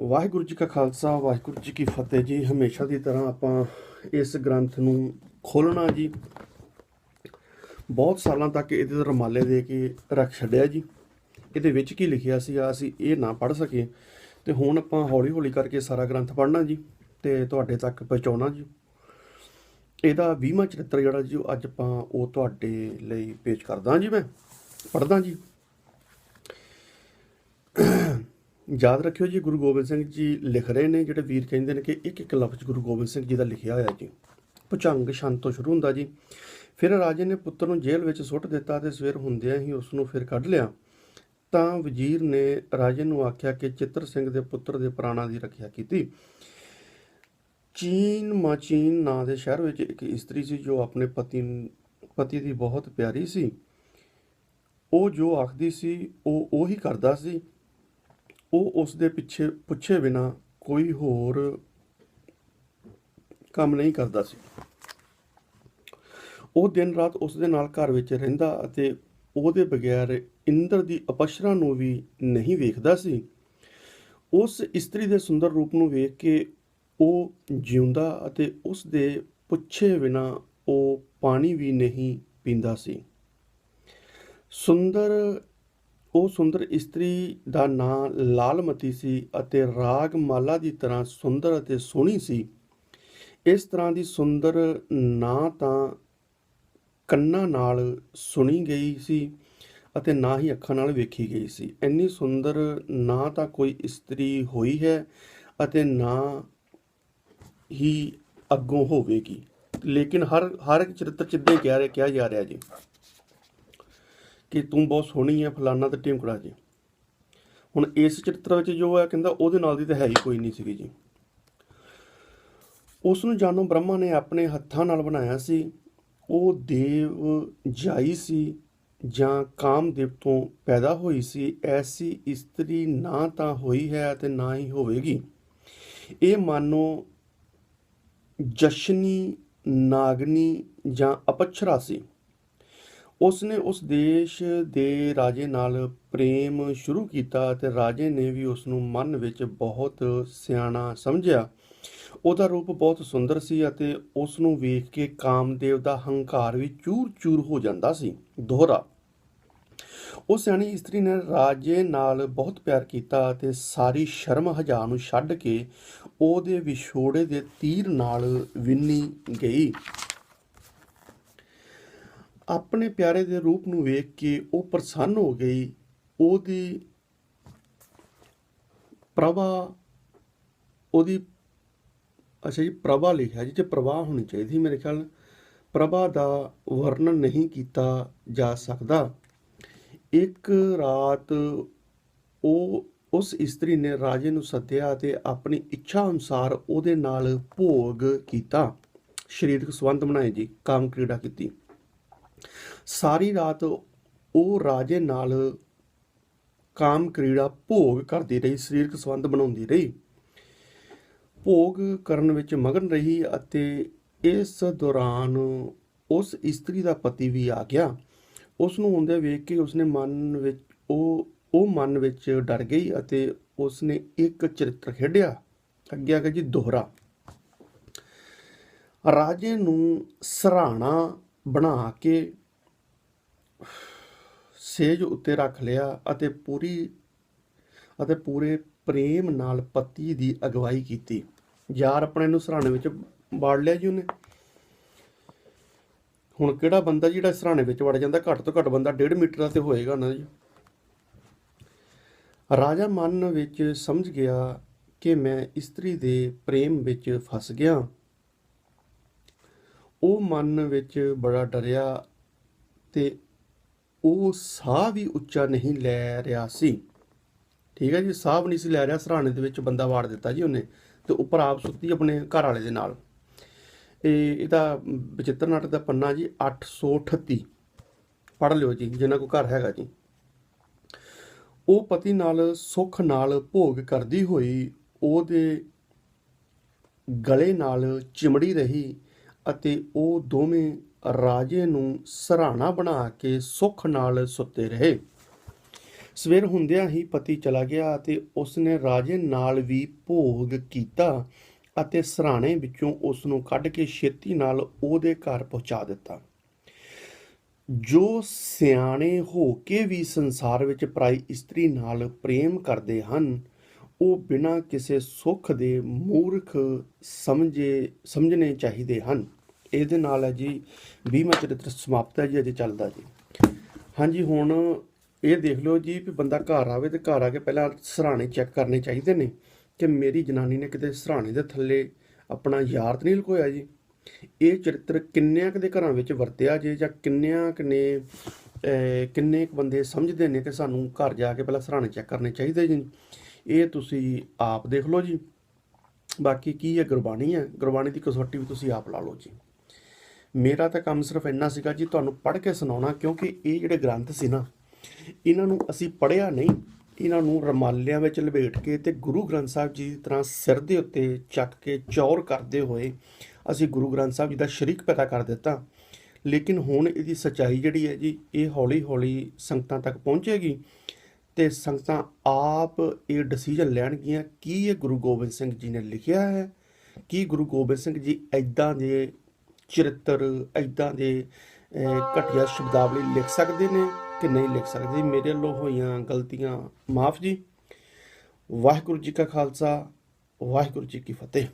ਵਾਹਿਗੁਰੂ ਜੀ ਕਾ ਖਾਲਸਾ, ਵਾਹਿਗੁਰੂ ਜੀ ਕੀ ਫਤਿਹ ਜੀ। ਹਮੇਸ਼ਾ ਦੀ ਤਰ੍ਹਾਂ ਆਪਾਂ ਇਸ ਗ੍ਰੰਥ ਨੂੰ ਖੋਲਣਾ ਜੀ। ਬਹੁਤ ਸਾਲਾਂ ਤੱਕ ਇਹਦੇ ਤੇ ਰਮਾਲੇ ਦੇ ਕੇ ਰੱਖ ਛੱਡਿਆ ਜੀ। ਇਹਦੇ ਵਿੱਚ ਕੀ ਲਿਖਿਆ ਸੀ ਅਸੀਂ ਇਹ ਨਾ ਪੜ੍ਹ ਸਕੇ ਤੇ ਹੁਣ ਆਪਾਂ ਹੌਲੀ ਹੌਲੀ ਕਰਕੇ ਸਾਰਾ ਗ੍ਰੰਥ ਪੜ੍ਹਨਾ ਜੀ ਤੇ ਤੁਹਾਡੇ ਤੱਕ ਪਹੁੰਚਾਉਣਾ ਜੀ। ਇਹਦਾ 20ਵਾਂ ਚਰਿੱਤਰ ਜਿਹੜਾ ਜੀ, ਉਹ ਅੱਜ ਆਪਾਂ ਉਹ ਤੁਹਾਡੇ ਲਈ ਪੇਸ਼ ਕਰਦਾ ਜੀ ਮੈਂ। ਪੜ੍ਹਦਾ ਜੀ। ਯਾਦ ਰੱਖਿਓ ਜੀ, ਗੁਰੂ ਗੋਬਿੰਦ ਸਿੰਘ ਜੀ ਲਿਖ ਰਹੇ ਨੇ, ਜਿਹੜੇ ਵੀਰ ਕਹਿੰਦੇ ਨੇ ਕਿ ਇੱਕ ਇੱਕ ਲਫ਼ਜ਼ ਗੁਰੂ ਗੋਬਿੰਦ ਸਿੰਘ ਜੀ ਦਾ ਲਿਖਿਆ ਹੋਇਆ ਜੀ। ਭੁਚੰਗ ਛੰਦ ਤੋਂ ਸ਼ੁਰੂ ਹੁੰਦਾ ਜੀ। ਫਿਰ ਰਾਜੇ ਨੇ ਪੁੱਤਰ ਨੂੰ ਜੇਲ੍ਹ ਵਿੱਚ ਸੁੱਟ ਦਿੱਤਾ ਤੇ ਸਵੇਰ ਹੁੰਦਿਆਂ ਹੀ ਉਸ ਨੂੰ ਫਿਰ ਕੱਢ ਲਿਆ। ਤਾਂ ਵਜ਼ੀਰ ਨੇ ਰਾਜੇ ਨੂੰ ਆਖਿਆ ਕਿ ਚਿੱਤਰ ਸਿੰਘ ਦੇ ਪੁੱਤਰ ਦੇ ਪ੍ਰਾਣਾਂ ਦੀ ਰੱਖਿਆ ਕੀਤੀ। ਚੀਨ ਮਾਚੀਨ ਨਾਂ ਦੇ ਸ਼ਹਿਰ ਵਿੱਚ ਇੱਕ ਇਸਤਰੀ ਸੀ, ਜੋ ਆਪਣੇ ਪਤੀ ਪਤੀ ਦੀ ਬਹੁਤ ਪਿਆਰੀ ਸੀ। ਉਹ ਜੋ ਆਖਦੀ ਸੀ, ਉਹ ਉਹੀ ਕਰਦਾ ਸੀ। ਉਹ ਉਸ ਦੇ ਪਿੱਛੇ ਪੁੱਛੇ ਬਿਨਾ ਕੋਈ ਹੋਰ ਕੰਮ ਨਹੀਂ ਕਰਦਾ ਸੀ। ਉਹ ਦਿਨ ਰਾਤ ਉਸ ਦੇ ਨਾਲ ਘਰ ਵਿੱਚ ਰਹਿੰਦਾ ਅਤੇ ਉਹਦੇ ਬਗੈਰ ਇੰਦਰ ਦੀ ਅਪਸ਼ਰਾ ਨੂੰ ਵੀ ਨਹੀਂ ਵੇਖਦਾ ਸੀ। ਉਸ ਇਸਤਰੀ ਦੇ ਸੁੰਦਰ ਰੂਪ ਨੂੰ ਵੇਖ ਕੇ ਉਹ ਜਿਉਂਦਾ ਅਤੇ ਉਸ ਦੇ ਪੁੱਛੇ ਬਿਨਾ ਉਹ ਪਾਣੀ ਵੀ ਨਹੀਂ ਪੀਂਦਾ ਸੀ। ਸੁੰਦਰ ਉਹ ਸੁੰਦਰ ਇਸਤਰੀ ਦਾ ਨਾਂ ਲਾਲਮਤੀ ਸੀ ਅਤੇ ਰਾਗ ਮਾਲਾ ਦੀ ਤਰ੍ਹਾਂ ਸੁੰਦਰ ਅਤੇ ਸੋਹਣੀ ਸੀ। ਇਸ ਤਰ੍ਹਾਂ ਦੀ ਸੁੰਦਰ ਨਾ ਤਾਂ ਕੰਨਾਂ ਨਾਲ ਸੁਣੀ ਗਈ ਸੀ ਅਤੇ ਨਾ ਹੀ ਅੱਖਾਂ ਨਾਲ ਵੇਖੀ ਗਈ ਸੀ। ਇੰਨੀ ਸੁੰਦਰ ਨਾ ਤਾਂ ਕੋਈ ਇਸਤਰੀ ਹੋਈ ਹੈ ਅਤੇ ਨਾ ਹੀ ਅੱਗੋਂ ਹੋਵੇਗੀ। ਲੇਕਿਨ ਹਰ ਹਰ ਇੱਕ ਚਰਿੱਤਰ ਚ ਇਦਾਂ ਕਹਿ ਰਿਹਾ, ਕਿਹਾ ਜਾ ਰਿਹਾ ਜੀ। ਕਿ ਤੂੰ ਬਹੁਤ ਸੋਹਣੀ ਹੈ ਫਲਾਨਾ ਤੇ ਟਿਮਕੜਾ ਜੀ। ਹੁਣ ਇਸ ਚਿੱਤਰ ਵਿੱਚ ਜੋ ਹੈ ਕਹਿੰਦਾ, ਉਹਦੇ ਨਾਲ ਦੀ ਤਾਂ ਹੈ ਹੀ ਕੋਈ ਨਹੀਂ ਸੀਗੀ ਜੀ। ਉਸ ਨੂੰ ਜਾਨੋ ਬ੍ਰਹਮਾ ਨੇ ਆਪਣੇ ਹੱਥਾਂ ਨਾਲ ਬਣਾਇਆ ਸੀ। ਉਹ ਦੇਵ ਜਾਈ ਸੀ ਜਾਂ ਕਾਮਦੇਵ ਤੋਂ ਪੈਦਾ ਹੋਈ ਸੀ। ਐਸੀ ਇਸਤਰੀ ਨਾ ਤਾਂ ਹੋਈ ਹੈ ਅਤੇ ਨਾ ਹੀ ਹੋਵੇਗੀ। ਇਹ ਮਾਨੋ ਜਸ਼ਨੀ, ਨਾਗਨੀ ਜਾਂ ਅਪਛਰਾ ਸੀ। ਉਸ ਨੇ ਉਸ ਦੇਸ਼ ਦੇ ਰਾਜੇ ਨਾਲ ਪ੍ਰੇਮ ਸ਼ੁਰੂ ਕੀਤਾ ਤੇ ਰਾਜੇ ਨੇ ਵੀ ਉਸ ਨੂੰ ਮਨ ਵਿੱਚ ਬਹੁਤ ਸਿਆਣਾ ਸਮਝਿਆ। ਉਹਦਾ ਰੂਪ ਬਹੁਤ ਸੁੰਦਰ ਸੀ ਅਤੇ ਉਸ ਨੂੰ ਵੇਖ ਕੇ ਕਾਮਦੇਵ ਦਾ ਹੰਕਾਰ ਵੀ ਚੂਰ-ਚੂਰ ਹੋ ਜਾਂਦਾ ਸੀ। ਦੋਹਰਾ। ਉਹ ਸਿਆਣੀ ਇਸਤਰੀ ਨੇ ਰਾਜੇ ਨਾਲ ਬਹੁਤ ਪਿਆਰ ਕੀਤਾ ਅਤੇ ਸਾਰੀ ਸ਼ਰਮ ਹਜਾ ਨੂੰ ਛੱਡ ਕੇ ਉਹਦੇ ਵਿਛੋੜੇ ਦੇ ਤੀਰ ਨਾਲ ਵਿੰਨੀ ਗਈ। ਆਪਣੇ ਪਿਆਰੇ ਦੇ ਰੂਪ ਨੂੰ ਵੇਖ ਕੇ ਉਹ ਪ੍ਰਸੰਨ ਹੋ ਗਈ। ਉਹਦੀ ਪ੍ਰਭਾ, ਉਹਦੀ, ਅੱਛਾ ਜੀ, ਪ੍ਰਭਾ ਲਿਖਿਆ ਜੀ ਤੇ ਪ੍ਰਵਾਹ ਹੋਣੀ ਚਾਹੀਦੀ ਮੇਰੇ ਖਿਆਲ ਪ੍ਰਭਾ ਦਾ ਵਰਣਨ ਨਹੀਂ ਕੀਤਾ ਜਾ ਸਕਦਾ। ਇੱਕ ਰਾਤ ਉਹ ਉਸ ਇਸਤਰੀ ਨੇ ਰਾਜੇ ਨੂੰ ਸੱਦਿਆ ਤੇ ਆਪਣੀ ਇੱਛਾ ਅਨੁਸਾਰ ਉਹਦੇ ਨਾਲ ਭੋਗ ਕੀਤਾ। ਸਰੀਰਕ ਸੰਬੰਧ ਬਣਾਏ ਜੀ ਕਾਮ ਕ੍ਰੀੜਾ ਕੀਤੀ। ਸਾਰੀ ਰਾਤ ਉਹ ਰਾਜੇ ਨਾਲ ਕਾਮ ਕ੍ਰੀੜਾ ਭੋਗ ਕਰਦੀ ਰਹੀ, ਸਰੀਰਕ ਸੰਬੰਧ ਬਣਾਉਂਦੀ ਰਹੀ। ਭੋਗ ਕਰਨ ਵਿੱਚ ਮਗਨ ਰਹੀ ਅਤੇ ਇਸ ਦੌਰਾਨ ਉਸ ਇਸਤਰੀ ਦਾ ਪਤੀ ਵੀ ਆ ਗਿਆ। ਉਸ ਨੂੰ ਹੁੰਦੇ ਵੇਖ ਕੇ ਉਸਨੇ ਮਨ ਵਿੱਚ, ਉਹ ਉਹ ਮਨ ਵਿੱਚ ਡਰ ਗਈ ਅਤੇ ਉਸਨੇ ਇੱਕ ਚਰਿੱਤਰ ਖੇਡਿਆ। ਅੱਗੇ ਆ ਗਿਆ ਜੀ ਦੋਹਰਾ। ਰਾਜੇ ਨੂੰ ਸਰਾਣਾ ਬਣਾ ਕੇ ਸੇਜ ਉੱਤੇ ਰੱਖ ਲਿਆ ਅਤੇ ਪੂਰੀ ਅਤੇ ਪੂਰੇ ਪ੍ਰੇਮ ਨਾਲ ਪਤੀ ਦੀ ਅਗਵਾਈ ਕੀਤੀ। ਯਾਰ ਆਪਣੇ ਨੂੰ ਸਰਾਣੇ ਵਿੱਚ ਬਾੜ ਲਿਆ ਜੀ ਉਹਨੇ। ਹੁਣ ਕਿਹੜਾ ਬੰਦਾ ਜਿਹੜਾ ਸਰਾਣੇ ਵਿੱਚ ਵੜ ਜਾਂਦਾ? ਘੱਟ ਤੋਂ ਘੱਟ ਬੰਦਾ 1.5 ਮੀਟਰ ਦਾ ਤੇ ਹੋਏਗਾ ਨਾ ਜੀ। ਰਾਜਾ ਮਨ ਵਿੱਚ ਸਮਝ ਗਿਆ ਕਿ ਮੈਂ ਇਸਤਰੀ ਦੇ ਪ੍ਰੇਮ ਵਿੱਚ ਫਸ ਗਿਆ। ਉਹ ਮਨ ਵਿੱਚ ਬੜਾ ਡਰਿਆ ਤੇ ਉਹ ਸਾਹ ਵੀ ਉੱਚਾ ਨਹੀਂ ਲੈ ਰਿਹਾ ਸੀ। ਠੀਕ ਹੈ ਜੀ, ਸਾਹ ਵੀ ਨਹੀਂ ਸੀ ਲੈ ਰਿਹਾ, ਸਰਾਣੇ ਦੇ ਵਿੱਚ ਬੰਦਾ ਵਾੜ ਦਿੱਤਾ ਜੀ ਉਹਨੇ ਤੇ ਉੱਪਰ ਆਪ ਸੁੱਤੀ ਆਪਣੇ ਘਰ ਵਾਲੇ ਦੇ ਨਾਲ। ਇਹ ਇਹਦਾ ਬਚਿੱਤਰ ਨਾਟਕ ਦਾ ਪੰਨਾ ਜੀ 838 ਪੜ੍ਹ ਲਿਓ ਜੀ ਜਿਨ੍ਹਾਂ ਕੋ ਘਰ ਹੈਗਾ ਜੀ। ਉਹ ਪਤੀ ਨਾਲ ਸੁੱਖ ਨਾਲ ਭੋਗ ਕਰਦੀ ਹੋਈ ਉਹਦੇ ਗਲੇ ਨਾਲ ਚਿਮੜੀ ਰਹੀ ਅਤੇ ਉਹ ਦੋਵੇਂ ਰਾਜੇ ਨੂੰ ਸਰਾਣਾ ਬਣਾ ਕੇ ਸੁੱਖ ਨਾਲ ਸੁੱਤੇ ਰਹੇ। ਸਵੇਰ ਹੁੰਦਿਆਂ ਹੀ ਪਤੀ ਚਲਾ ਗਿਆ ਅਤੇ ਉਸਨੇ ਰਾਜੇ ਨਾਲ ਵੀ ਭੋਗ ਕੀਤਾ ਅਤੇ ਸਰਾਣੇ ਵਿੱਚੋਂ ਉਸ ਨੂੰ ਕੱਢ ਕੇ ਛੇਤੀ ਨਾਲ ਉਹਦੇ ਘਰ ਪਹੁੰਚਾ ਦਿੱਤਾ। ਜੋ ਸਿਆਣੇ ਹੋ ਕੇ ਵੀ ਸੰਸਾਰ ਵਿੱਚ ਪਰਾਈ ਇਸਤਰੀ ਨਾਲ ਪ੍ਰੇਮ ਕਰਦੇ ਹਨ, ਉਹ ਬਿਨਾਂ ਕਿਸੇ ਸੁੱਖ ਦੇ ਮੂਰਖ ਸਮਝੇ, ਸਮਝਣੇ ਚਾਹੀਦੇ ਹਨ। ਇਹਦੇ ਨਾਲ ਹੈ ਜੀ 20ਵਾਂ ਚਰਿੱਤਰ ਸਮਾਪਤ ਹੈ ਜੀ, ਅਜੇ ਚੱਲਦਾ ਜੀ। ਹਾਂਜੀ, ਹੁਣ ਇਹ ਦੇਖ ਲਓ ਜੀ ਵੀ ਬੰਦਾ ਘਰ ਆਵੇ ਤੇ ਘਰ ਆ ਕੇ ਪਹਿਲਾਂ ਸਰਾਣੇ ਚੈੱਕ ਕਰਨੇ ਚਾਹੀਦੇ ਨੇ ਕਿ ਮੇਰੀ ਜਨਾਨੀ ਨੇ ਕਿਤੇ ਸਰਾਣੇ ਦੇ ਥੱਲੇ ਆਪਣਾ ਯਾਰ ਤਾਂ ਨਹੀਂ ਲੁਕੋਇਆ ਜੀ। ਇਹ ਚਰਿੱਤਰ ਕਿੰਨਿਆਂ ਕੁ ਦੇ ਘਰਾਂ ਵਿੱਚ ਵਰਤਿਆ ਜੇ ਜਾਂ ਕਿੰਨਿਆਂ ਕੁ ਨੇ ਕਿੰਨੇ ਕੁ ਬੰਦੇ ਸਮਝਦੇ ਨੇ ਕਿ ਸਾਨੂੰ ਘਰ ਜਾ ਕੇ ਪਹਿਲਾਂ ਸਰਾਣੇ ਚੈੱਕ ਕਰਨੇ ਚਾਹੀਦੇ ਜੀ। ਇਹ ਤੁਸੀਂ ਆਪ ਦੇਖ ਲਓ ਜੀ। ਬਾਕੀ ਕੀ ਹੈ ਗੁਰਬਾਣੀ ਹੈ? ਗੁਰਬਾਣੀ ਦੀ ਕਸੌਟੀ ਵੀ ਤੁਸੀਂ ਆਪ ਲਾ ਲਓ ਜੀ। ਮੇਰਾ ਤਾਂ ਕੰਮ ਸਿਰਫ ਇੰਨਾ ਸੀਗਾ ਜੀ ਤੁਹਾਨੂੰ ਪੜ੍ਹ ਕੇ ਸੁਣਾਉਣਾ, ਕਿਉਂਕਿ ਇਹ ਜਿਹੜੇ ਗ੍ਰੰਥ ਸੀ ਨਾ, ਇਹਨਾਂ ਨੂੰ ਅਸੀਂ ਪੜ੍ਹਿਆ ਨਹੀਂ। ਇਹਨਾਂ ਨੂੰ ਰਮਾਲਿਆਂ ਵਿੱਚ ਲਪੇਟ ਕੇ ਤੇ ਗੁਰੂ ਗ੍ਰੰਥ ਸਾਹਿਬ ਜੀ ਦੀ ਤਰ੍ਹਾਂ ਸਿਰ ਦੇ ਉੱਤੇ ਚੱਕ ਕੇ ਚੌਰ ਕਰਦੇ ਹੋਏ ਅਸੀਂ ਗੁਰੂ ਗ੍ਰੰਥ ਸਾਹਿਬ ਜੀ ਦਾ ਸ਼ਰੀਕ ਪੈਦਾ ਕਰ ਦਿੱਤਾ। ਲੇਕਿਨ ਹੁਣ ਇਹਦੀ ਸਚਾਈ ਜਿਹੜੀ ਹੈ ਜੀ, ਇਹ ਹੌਲੀ ਹੌਲੀ ਸੰਗਤਾਂ ਤੱਕ ਪਹੁੰਚੇਗੀ ਤੇ ਸੰਗਤਾਂ ਆਪ ਇਹ ਡਿਸੀਜਨ ਲੈਣਗੀਆਂ, ਕੀ ਇਹ ਗੁਰੂ ਗੋਬਿੰਦ ਸਿੰਘ ਜੀ ਨੇ ਲਿਖਿਆ ਹੈ? ਕੀ ਗੁਰੂ ਗੋਬਿੰਦ ਸਿੰਘ ਜੀ ਐਦਾਂ ਦੇ ਚਰਿੱਤਰ ਐਦਾਂ ਦੇ ਘਟੀਆ ਸ਼ਬਦਾਵਲੀ ਲਿਖ ਸਕਦੇ ਨੇ ਕਿ ਨਹੀਂ ਲਿਖ ਸਕਦੇ? ਮੇਰੇ ਵੱਲੋਂ ਹੋਈਆਂ ਗਲਤੀਆਂ, ਮਾਫ ਜੀ। ਵਾਹਿਗੁਰੂ ਜੀ ਕਾ ਖਾਲਸਾ, ਵਾਹਿਗੁਰੂ ਜੀ ਕੀ ਫਤਿਹ।